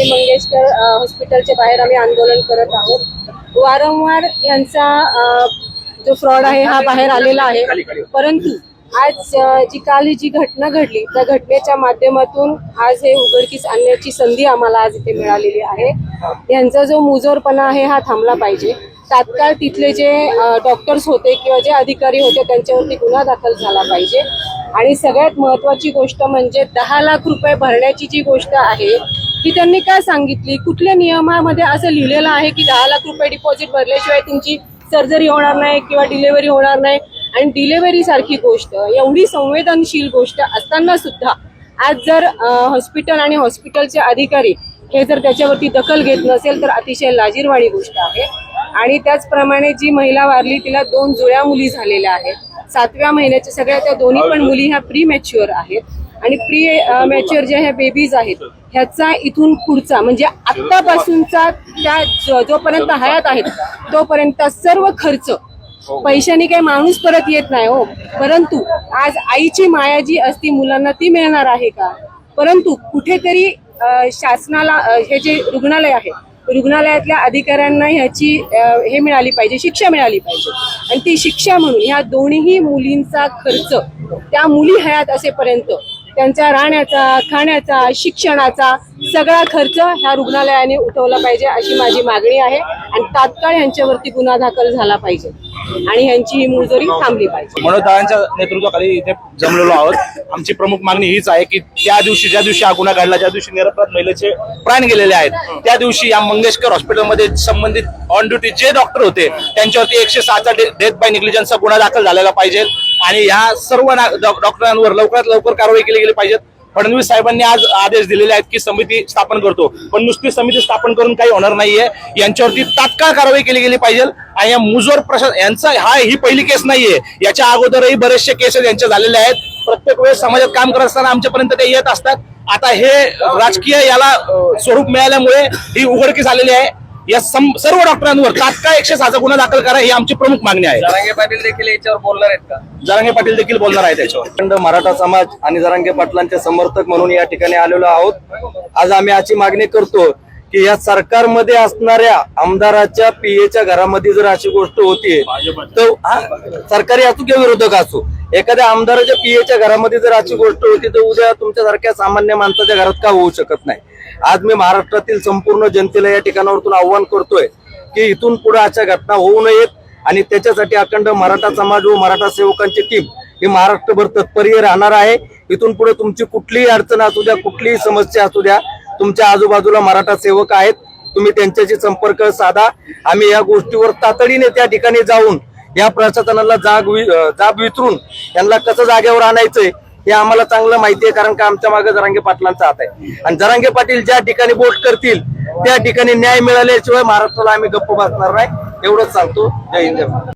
आमचे मंगेशकर हॉस्पिटलच्या बाहेर आम्ही आंदोलन करत आहोत. वारंवार यांचा जो फ्रॉड आहे हा बाहेर आलेला आहे. परंतु आज जी काल जी घटना घडली त्या घटनेच्या माध्यमातून आज हे उघडकीस आणण्याची संधी आम्हाला आज इथे मिळालेली आहे. यांचा जो मुजोरपणा आहे हा थांबला पाहिजे. तात्काळ तिथले जे डॉक्टर्स होते किंवा जे अधिकारी होते त्यांच्यावरती गुन्हा दाखल झाला पाहिजे. आणि सगळ्यात महत्वाची गोष्ट म्हणजे दहा लाख रुपये भरण्याची जी गोष्ट आहे की त्यांनी काय सांगितली? कुठल्या नियमामध्ये असं लिहिलेलं आहे की दहा लाख रुपये डिपॉझिट भरल्याशिवाय तुमची सर्जरी होणार नाही किंवा डिलेव्हरी होणार नाही? आणि डिलेव्हरी सारखी गोष्ट एवढी संवेदनशील गोष्ट असताना सुद्धा आज जर हॉस्पिटल आणि हॉस्पिटलचे अधिकारी हे जर त्याच्यावरती दखल घेत नसेल तर अतिशय लाजीरवाणी गोष्ट आहे. आणि त्याचप्रमाणे जी महिला वारली तिला दोन जुळ्या मुली झालेल्या आहेत. सातव्या महिन्याच्या सगळ्या त्या दोन्ही पण मुली ह्या प्री मॅच्युअर आहेत. आणि प्री मॅच्युअर ज्या ह्या बेबीज आहेत ह्याचा इथून पुढचा म्हणजे आत्तापासूनचा त्या जोपर्यंत हयात आहेत तोपर्यंत सर्व खर्च पैशाने काही माणूस परत येत नाही हो. परंतु आज आईची माया जी असती मुलांना ती मिळणार आहे का? परंतु कुठेतरी शासनाला हे जे रुग्णालय आहे रुग्णालयातल्या अधिकाऱ्यांना ह्याची हे मिळाली पाहिजे शिक्षा मिळाली पाहिजे. आणि ती शिक्षा म्हणून ह्या दोन्ही मुलींचा खर्च त्या मुली हयात असेपर्यंत त्यांच्या राहण्याचा खाण्याचा शिक्षणाचा सगळा खर्च ह्या रुग्णालयाने उठवला पाहिजे अशी माझी मागणी आहे आणि तात्काळ यांच्यावरती गुन्हा दाखल झाला पाहिजे आणि यांची ही मुजोरी थांबली पाहिजे. मनोज दादांच्या नेतृत्वाखाली इथे जमलेलो आहोत. आमची प्रमुख मागणी हीच आहे की त्या दिवशी ज्या दिवशी हा गुन्हा घडला ज्या दिवशी निरपराध महिलेचे प्राण गेलेले आहेत त्या दिवशी या मंगेशकर हॉस्पिटलमध्ये संबंधित ऑन ड्युटी जे डॉक्टर होते त्यांच्यावरती एकशे सहाचा डेथ बाय निग्लिजन्सचा गुन्हा दाखल झालेला पाहिजे. आणि ह्या सर्व डॉक्टरांवर लवकरात लवकर कारवाई केली गेली पाहिजेत. फडणवीस साहेबांनी आज आदेश दिलेले आहेत की समिती स्थापन करतो. पण नुसती समिती स्थापन करून काही होणार नाहीये. यांच्यावरती तात्काळ कारवाई केली गेली पाहिजे. आणि या मुजोर प्रशासन यांचा हा ही पहिली केस नाहीये. याच्या अगोदरही बरेचसे केसेस यांच्या झालेल्या आहेत. प्रत्येक वेळेस समाजात काम करत असताना आमच्यापर्यंत ते येत असतात. आता हे राजकीय याला स्वरूप मिळाल्यामुळे ही उघडकीस आलेली आहे. या सम- सर्व डॉक्टरांवर तात्काळ एकशे सहाचा गुन्हा दाखल करा ही आमची प्रमुख मागणी आहे. जरांगे पाटील देखील याच्यावर बोलणार आहेत का? जरांगे पाटील देखील बोलणार आहे त्याच्यावर मराठा समाज आणि जरांगे पाटलांचे समर्थक म्हणून या ठिकाणी आलेलो आहोत. आज आम्ही अशी मागणी करतो की या सरकारमध्ये असणाऱ्या आमदाराच्या पीएच्या घरामध्ये जर अशी गोष्ट होतीये तर सरकारी असो किंवा विरोधक असो एखाद्या आमदाराच्या पीएच्या घरामध्ये जर अशी गोष्ट होती तर उद्या तुमच्यासारख्या सामान्य माणसाच्या घरात का होऊ शकत नाही? आज मी महाराष्ट्रातील संपूर्ण जनतेला या ठिकाणावरतून आव्हान करतोय की इथून पुढे अशा घटना होऊ नयेत आणि त्याच्यासाठी अखंड मराठा समाज व मराठा सेवकांची टीम ही महाराष्ट्रभर तत्पर्य राहणार आहे. इथून पुढे तुमची कुठलीही अडचण असू द्या कुठलीही समस्या असू द्या तुमच्या आजूबाजूला मराठा सेवक आहेत. तुम्ही त्यांच्याशी संपर्क साधा. आम्ही या गोष्टीवर तातडीने त्या ठिकाणी जाऊन या प्रशासनाला जाग वि- अं, जाब यांना कसं जागेवर आणायचंय हे आम्हाला चांगलं माहिती आहे कारण का आमच्या मागे जरांगे पाटलांचा हात आहे. आणि जरांगे पाटील ज्या ठिकाणी बोट करतील त्या ठिकाणी न्याय मिळाल्याशिवाय महाराष्ट्राला आम्ही गप्प बसणार नाही. एवढंच सांगतो. जय हिंद.